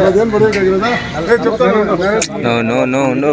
ಅದೇನ್ ಬರೆಯೋಕ್ಕಾಗಿರೋದ? ಏ, ಚೆಪ್ತಾನೆ ಉಂಟು. ನೋ ನೋ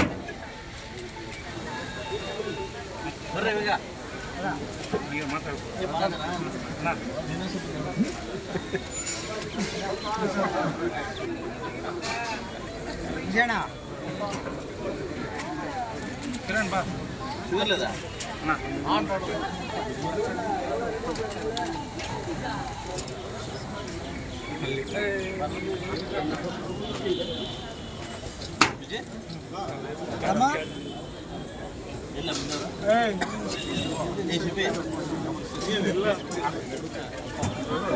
విజయనా కిరణ్ బా చూడలేదా విజయ్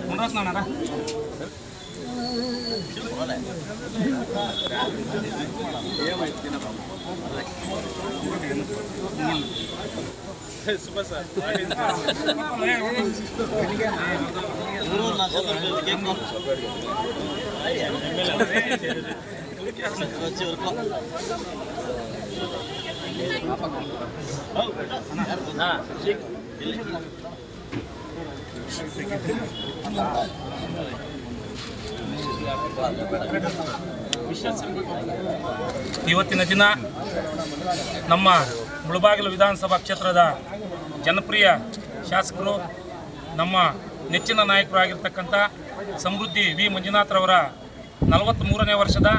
ఉండొస్తున్నారా సూపర్ సార్ వచ్చి వరకు ಇವತ್ತಿನ ದಿನ ನಮ್ಮ ಮುಳಬಾಗಿಲು ವಿಧಾನಸಭಾ ಕ್ಷೇತ್ರದ ಜನಪ್ರಿಯ ಶಾಸಕರು, ನಮ್ಮ ನೆಚ್ಚಿನ ನಾಯಕರು ಆಗಿರ್ತಕ್ಕಂಥ ಸಮೃದ್ಧಿ ವಿ. ಮಂಜುನಾಥ್ರವರ ನಲವತ್ತ್ಮೂರನೇ ವರ್ಷದ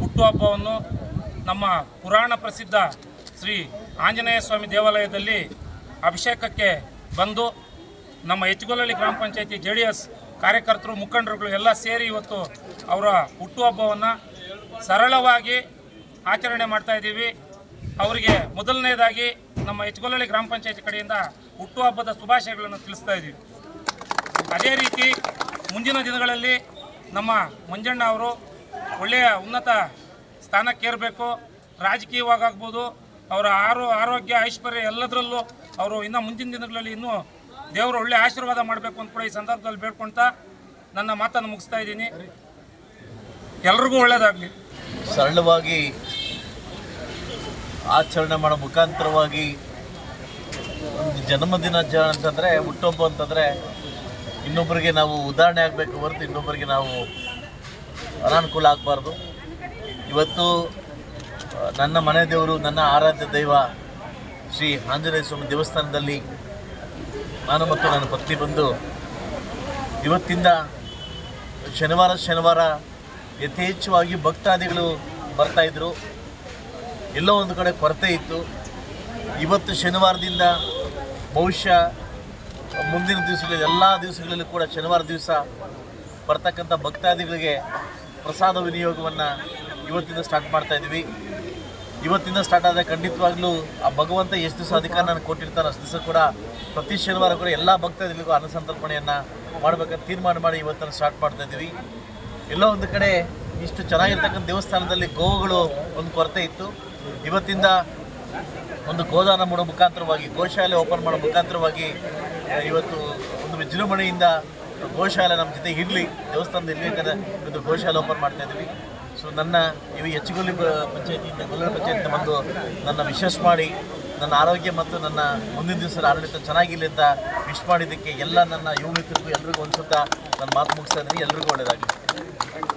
ಹುಟ್ಟುಹಬ್ಬವನ್ನು ನಮ್ಮ ಪುರಾಣ ಪ್ರಸಿದ್ಧ ಶ್ರೀ ಆಂಜನೇಯ ಸ್ವಾಮಿ ದೇವಾಲಯದಲ್ಲಿ ಅಭಿಷೇಕಕ್ಕೆ ಬಂದು ನಮ್ಮ ಹೆಚ್ಚುಗೊಲ್ಲಳ್ಳಿ ಗ್ರಾಮ ಪಂಚಾಯತಿ ಜೆ ಡಿ ಎಸ್ ಕಾರ್ಯಕರ್ತರು, ಮುಖಂಡರುಗಳು ಎಲ್ಲ ಸೇರಿ ಇವತ್ತು ಅವರ ಹುಟ್ಟುಹಬ್ಬವನ್ನು ಸರಳವಾಗಿ ಆಚರಣೆ ಮಾಡ್ತಾ ಇದ್ದೀವಿ. ಅವರಿಗೆ ಮೊದಲನೇದಾಗಿ ನಮ್ಮ ಹೆಚ್ಚುಗೊಲ್ಲಳ್ಳಿ ಗ್ರಾಮ ಪಂಚಾಯತಿ ಕಡೆಯಿಂದ ಹುಟ್ಟುಹಬ್ಬದ ಶುಭಾಶಯಗಳನ್ನು ತಿಳಿಸ್ತಾ ಇದ್ದೀವಿ. ಅದೇ ರೀತಿ ಮುಂದಿನ ದಿನಗಳಲ್ಲಿ ನಮ್ಮ ಮಂಜಣ್ಣ ಅವರು ಒಳ್ಳೆಯ ಉನ್ನತ ಸ್ಥಾನಕ್ಕೇರಬೇಕು. ರಾಜಕೀಯವಾಗಾಗ್ಬೋದು ಅವರ ಆರೋ, ಆರೋಗ್ಯ, ಐಶ್ವರ್ಯ ಎಲ್ಲದರಲ್ಲೂ ಅವರು ಇನ್ನು ಮುಂದಿನ ದಿನಗಳಲ್ಲಿ ಇನ್ನೂ ದೇವರು ಒಳ್ಳೆ ಆಶೀರ್ವಾದ ಮಾಡಬೇಕು ಅಂತ ಕೂಡ ಈ ಸಂದರ್ಭದಲ್ಲಿ ಬೇಡ್ಕೊಳ್ತಾ ನನ್ನ ಮಾತನ್ನು ಮುಗಿಸ್ತಾ ಇದ್ದೀನಿ. ಎಲ್ರಿಗೂ ಒಳ್ಳೆಯದಾಗಲಿ ಸರಳವಾಗಿ ಆಚರಣೆ ಮಾಡೋ ಮುಖಾಂತರವಾಗಿ ಒಂದು ಜನ್ಮದಿನ ಜ ಅಂತಂದರೆ ಹುಟ್ಟೊಬ್ಬ ಅಂತಂದರೆ ಇನ್ನೊಬ್ಬರಿಗೆ ನಾವು ಉದಾಹರಣೆ ಆಗಬೇಕು ಹೊರತು ಇನ್ನೊಬ್ಬರಿಗೆ ನಾವು ಅನಾನುಕೂಲ ಆಗಬಾರ್ದು. ಇವತ್ತು ನನ್ನ ಮನೆ ದೇವರು, ನನ್ನ ಆರಾಧ್ಯ ದೈವ ಶ್ರೀ ಆಂಜನೇಯ ಸ್ವಾಮಿ ದೇವಸ್ಥಾನದಲ್ಲಿ ನಾನು ಮತ್ತು ನನ್ನ ಪತ್ನಿ ಬಂದು ಇವತ್ತಿಂದ ಶನಿವಾರ ಶನಿವಾರ ಯಥೇಚ್ಛವಾಗಿ ಭಕ್ತಾದಿಗಳು ಬರ್ತಾಯಿದ್ರು ಎಲ್ಲೋ ಒಂದು ಕಡೆ ಕೊರತೆ ಇತ್ತು. ಇವತ್ತು ಶನಿವಾರದಿಂದ ಬಹುಶಃ ಮುಂದಿನ ದಿವಸಗಳಲ್ಲಿ, ಎಲ್ಲ ದಿವಸಗಳಲ್ಲೂ ಕೂಡ ಶನಿವಾರ ದಿವಸ ಬರ್ತಕ್ಕಂಥ ಭಕ್ತಾದಿಗಳಿಗೆ ಪ್ರಸಾದ ವಿನಿಯೋಗವನ್ನು ಇವತ್ತಿಂದ ಸ್ಟಾರ್ಟ್ ಮಾಡ್ತಾ ಇದ್ವಿ. ಇವತ್ತಿಂದ ಸ್ಟಾರ್ಟ್ ಆದರೆ ಖಂಡಿತವಾಗ್ಲೂ ಆ ಭಗವಂತ ಎಷ್ಟು ದಿವಸ ಅಧಿಕಾರ ನನಗೆ ಕೊಟ್ಟಿರ್ತಾರೆ ಅಷ್ಟು ದಿವಸ ಕೂಡ ಪ್ರತಿ ಶನಿವಾರ ಕೂಡ ಎಲ್ಲ ಭಕ್ತಾದಿಗಳಿಗೂ ಅನ್ನಸಂತರ್ಪಣೆಯನ್ನು ಮಾಡಬೇಕಂತ ತೀರ್ಮಾನ ಮಾಡಿ ಇವತ್ತನ್ನು ಸ್ಟಾರ್ಟ್ ಮಾಡ್ತಾ ಇದ್ದೀವಿ. ಎಲ್ಲೋ ಒಂದು ಕಡೆ ಇಷ್ಟು ಚೆನ್ನಾಗಿರ್ತಕ್ಕಂಥ ದೇವಸ್ಥಾನದಲ್ಲಿ ಗೋವುಗಳು ಒಂದು ಕೊರತೆ ಇತ್ತು. ಇವತ್ತಿಂದ ಒಂದು ಗೋದಾನ ಮಾಡೋ ಮುಖಾಂತರವಾಗಿ, ಗೋಶಾಲೆ ಓಪನ್ ಮಾಡೋ ಮುಖಾಂತರವಾಗಿ ಇವತ್ತು ಒಂದು ವಿಜೃಂಭಣೆಯಿಂದ ಗೋಶಾಲೆ ನಮ್ಮ ಜೊತೆ ಇರಲಿ, ದೇವಸ್ಥಾನದಲ್ಲಿ ಇರಬೇಕಾದ್ರೆ ಇವತ್ತು ಗೋಶಾಲೆ ಓಪನ್ ಮಾಡ್ತಾ ಇದ್ದೀವಿ. ಸೊ ನನ್ನ ಇವು ಹೆಚ್ಚುಗೊಲ್ಲಿ ಪಂಚಾಯತಿಯಿಂದ, ಗೊಲ್ಲೂರು ಪಂಚಾಯತಿಯಿಂದ ಬಂದು ನನ್ನ ವಿಶೇಷ ಮಾಡಿ, ನನ್ನ ಆರೋಗ್ಯ ಮತ್ತು ನನ್ನ ಮುಂದಿನ ದಿವಸದ ಆಡಳಿತ ಚೆನ್ನಾಗಿಲ್ಲ ಅಂತ ವಿಶ್ ಮಾಡಿದ್ದಕ್ಕೆ ಎಲ್ಲ ನನ್ನ ಯುವ ಮಿತ್ರರಿಗೂ ಎಲ್ರಿಗೂ ಒಂದು ಸುತ್ತ ನನ್ನ ಮಾತು ಮುಗಿಸ್ತಾ ಇದ್ದೀನಿ. ಎಲ್ರಿಗೂ ಒಳ್ಳೆಯದಾಗಲಿ.